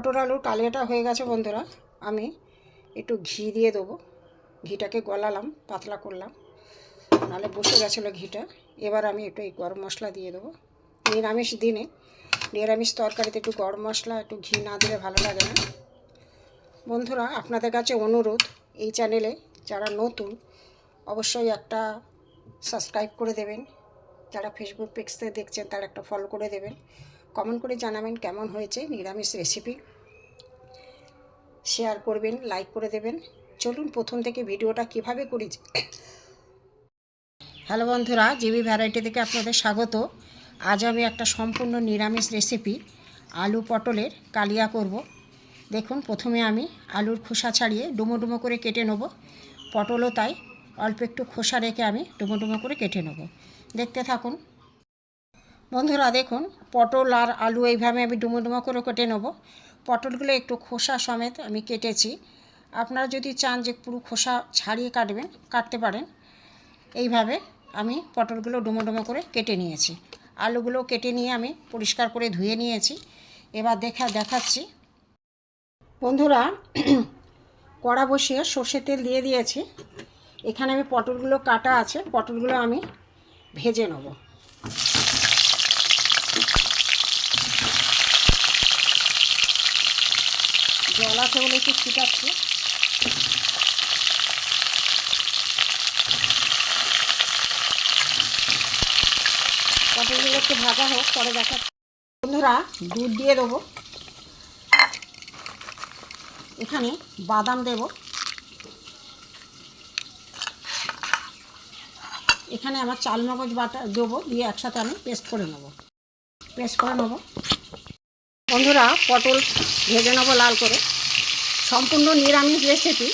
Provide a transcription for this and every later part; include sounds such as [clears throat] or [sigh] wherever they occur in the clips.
মটর আলুর কালিয়াটা হয়ে গেছে বন্ধুরা, আমি একটু ঘি দিয়ে দেবো। ঘিটাকে গলালাম, পাতলা করলাম নাহলে বসে গেছিল ঘিটা। এবার আমি একটু এই গরম মশলা দিয়ে দেবো। নিরামিষ দিনে নিরামিষ তরকারিতে একটু গরম মশলা, একটু ঘি না দিলে ভালো লাগে না। বন্ধুরা, আপনাদের কাছে অনুরোধ, এই চ্যানেলে যারা নতুন, অবশ্যই একটা সাবস্ক্রাইব করে দেবেন। যারা ফেসবুক পেজতে দেখছেন, তারা একটা ফলো করে দেবেন। কমেন্ট করে জানাবেন কেমন হয়েছে নিরামিষ রেসিপি শেয়ার করবেন লাইক করে দেবেন। চলুন প্রথম থেকে ভিডিওটা কীভাবে করেছি হ্যালো বন্ধুরা জিবি ভ্যারাইটি থেকে আপনাদের স্বাগত। আজ আমি একটা সম্পূর্ণ নিরামিষ রেসিপি আলু পটলের কালিয়া করব। দেখুন, প্রথমে আমি আলুর খোসা ছাড়িয়ে ডুমো ডুমো করে কেটে নেব। পটলও তাই, অল্প একটু খোসা রেখে আমি ডুমো ডুমো করে কেটে নেব। দেখতে থাকুন। বন্ধুরা দেখুন, পটল আর আলু এইভাবে আমি ডুমো ডুমো করে কেটে নেব। পটলগুলো একটু খোসা সমেত আমি কেটেছি। আপনারা যদি চান যে পুরো খোসা ছাড়িয়ে কাটবেন, কাটতে পারেন। এইভাবে আমি পটলগুলো ডুমো ডুমো করে কেটে নিয়েছি। আলুগুলো কেটে নিয়ে আমি পরিষ্কার করে ধুয়ে নিয়েছি। এবার দেখা, দেখাচ্ছি। বন্ধুরা, [clears throat] কড়া বসিয়ে সর্ষের তেল দিয়ে দিয়েছি। এখানে আমি পটলগুলো কাটা আছে, পটলগুলো আমি ভেজে নেব। জল আছে বলে একটু ছিটাচ্ছি। পটলগুলো একটু ভাজা হোক, পরে দেখা বন্ধুরা, দুধ দিয়ে দেবো। এখানে বাদাম দেব। এখানে আমার চাল মগজ বাটা দেবো, দিয়ে একসাথে আমি পেস্ট করে নেব। পেস্ট করে নেব। বন্ধুরা, পটল ভেজে নেব লাল করে। সম্পূর্ণ নিরামিষ রেসিপি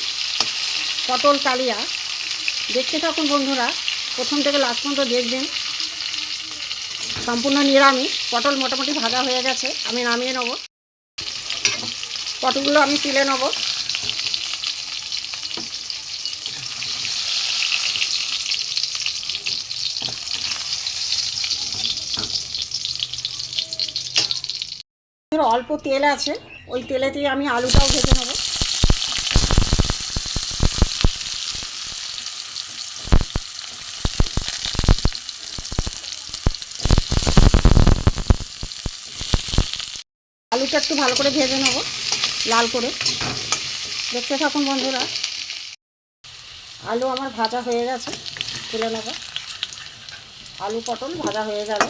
পটল, কালিয়া। দেখতে থাকুন বন্ধুরা, প্রথম থেকে লাস্ট পর্যন্ত দেখবেন। সম্পূর্ণ নিরামিষ, পটল মোটামুটি ভাজা হয়ে গেছে, আমি নামিয়ে নেব। পটলগুলো আমি তুলে নেব। অল্প তেল আছে। ওই তেলেতেই আমি আলুটাও ভেজে নেব। আলুটা একটু ভালো করে ভেজে নেব, লাল করে। দেখতে থাকুন বন্ধুরা। আলু আমার ভাজা হয়ে গেছে, তুলে নেব। আলু পটল ভাজা হয়ে গেল।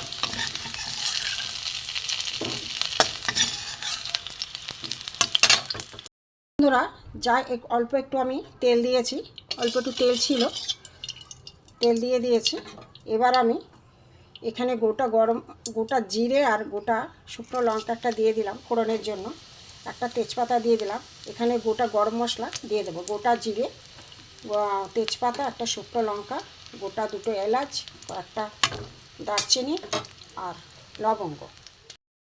বন্ধুরা, যা অল্প একটু আমি তেল দিয়েছি, অল্প একটু তেল ছিল, তেল দিয়ে দিয়েছি। এবার আমি এখানে গোটা গরম, গোটা জিরে আর গোটা শুকনো লঙ্কা একটা দিয়ে দিলাম ফোড়নের জন্য। একটা তেজপাতা দিয়ে দিলাম। এখানে গোটা গরম মশলা দিয়ে দেবো। গোটা জিরে তেজপাতা, একটা শুকনো লঙ্কা, গোটা দুটো এলাচ, একটা দারচিনি আর লবঙ্গ।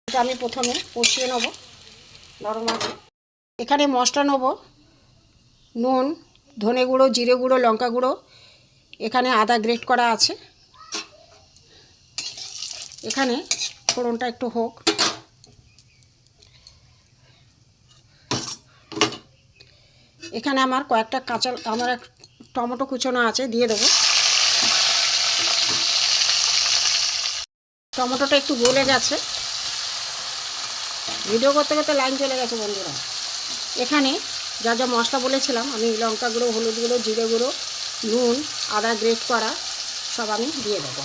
এটা আমি প্রথমে কষিয়ে নেব। নরম আছে। এখানে মশলা নেব, নুন, ধনে গুঁড়ো, জিরে গুঁড়ো, লঙ্কা গুঁড়ো, এখানে আদা গ্রেট করা আছে। এখানে ফোড়নটা একটু হোক। এখানে আমার কয়েকটা কাঁচা, আমার এক টমেটো কুচোনো আছে, দিয়ে দেবো। টমেটোটা একটু গলে গেছে। ভিডিও করতে করতে লাইন চলে গেছে বন্ধুরা। এখানে যা যা মশলা বলেছিলাম, আমি লঙ্কা গুঁড়ো, হলুদ গুঁড়ো, জিরে গুঁড়ো, নুন, আদা গ্রেট করা সব আমি দিয়ে দেবো।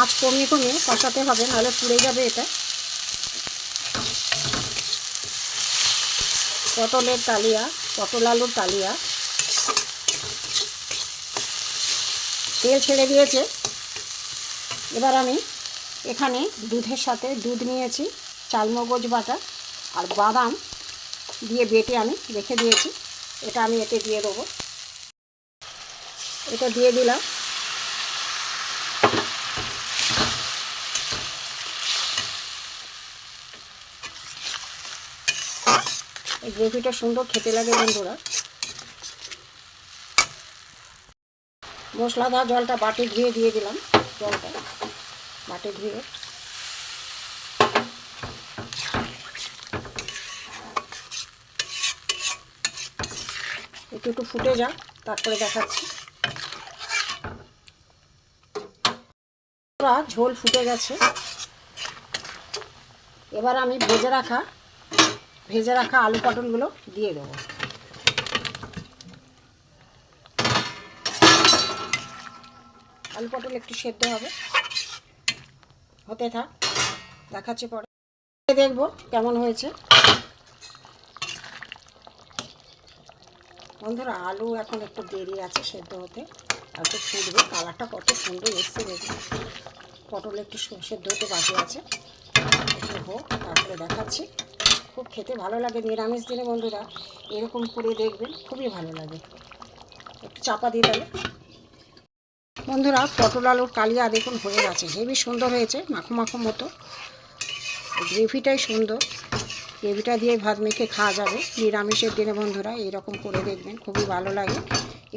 আঁচ কমিয়ে কমিয়ে কষাতে হবে, নাহলে পুড়ে যাবে এটা। পটলের তালিয়া, পটল আলুর তালিয়া। তেল ছেড়ে দিয়েছে। এবার আমি এখানে দুধের সাথে দুধ নিয়েছি, চালমগজ বাটা আর বাদাম দিয়ে বেটে আমি রেখে দিয়েছি। এটা আমি এতে দিয়ে দেবো। এটা দিয়ে দিলাম। এই গ্রেভিটা সুন্দর খেতে লাগে বন্ধুরা। মশলা দেওয়া জলটা বাটি ধুয়ে দিয়ে দিলাম জলটা। বাটে ধুয়ে একটু একটু ফুটে যাক, তারপরে দেখাচ্ছি। ঝোল ফুটে গেছে। এবার আমি ভেজে রাখা ভেজে রাখা আলু পটলগুলো দিয়ে দেবো। আলু পটল একটু সেদ্ধ হবে। হতে থাক, দেখাচ্ছি পরে। দেখব কেমন হয়েছে। বন্ধুরা, আলু এখন একটু দেরি আছে সেদ্ধ হতে। আর একটু ফুটবে, কালারটা কত সুন্দর এসছে দেখুন। পটল একটু সেদ্ধ হতে বাকি আছে। হোক তারপরে দেখাচ্ছি। খুব খেতে ভালো লাগে নিরামিষ দিনে বন্ধুরা। এরকম করে দেখবেন, খুবই ভালো লাগে। একটু চাপা দিয়ে দেবে বন্ধুরা পটল আলুর কালিয়া দেখুন, হয়ে গেছে। হেবি সুন্দর হয়েছে, মাখো মাখো মতো। গ্রেভিটাই সুন্দর। গ্রেভিটা দিয়ে ভাত মেখে খাওয়া যাবে। নিরামিষের দিনে বন্ধুরা এইরকম করে দেখবেন, খুবই ভালো লাগে।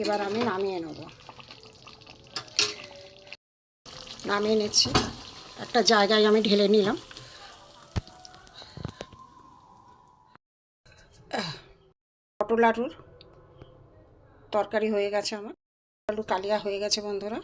এবার আমি নামিয়ে নেব। নামিয়ে নিচ্ছি। একটা জায়গায় আমি ঢেলে নিলাম। পটল আলুর তরকারি হয়ে গেছে আমার। আলু কালিয়া হয়ে গেছে বন্ধুরা।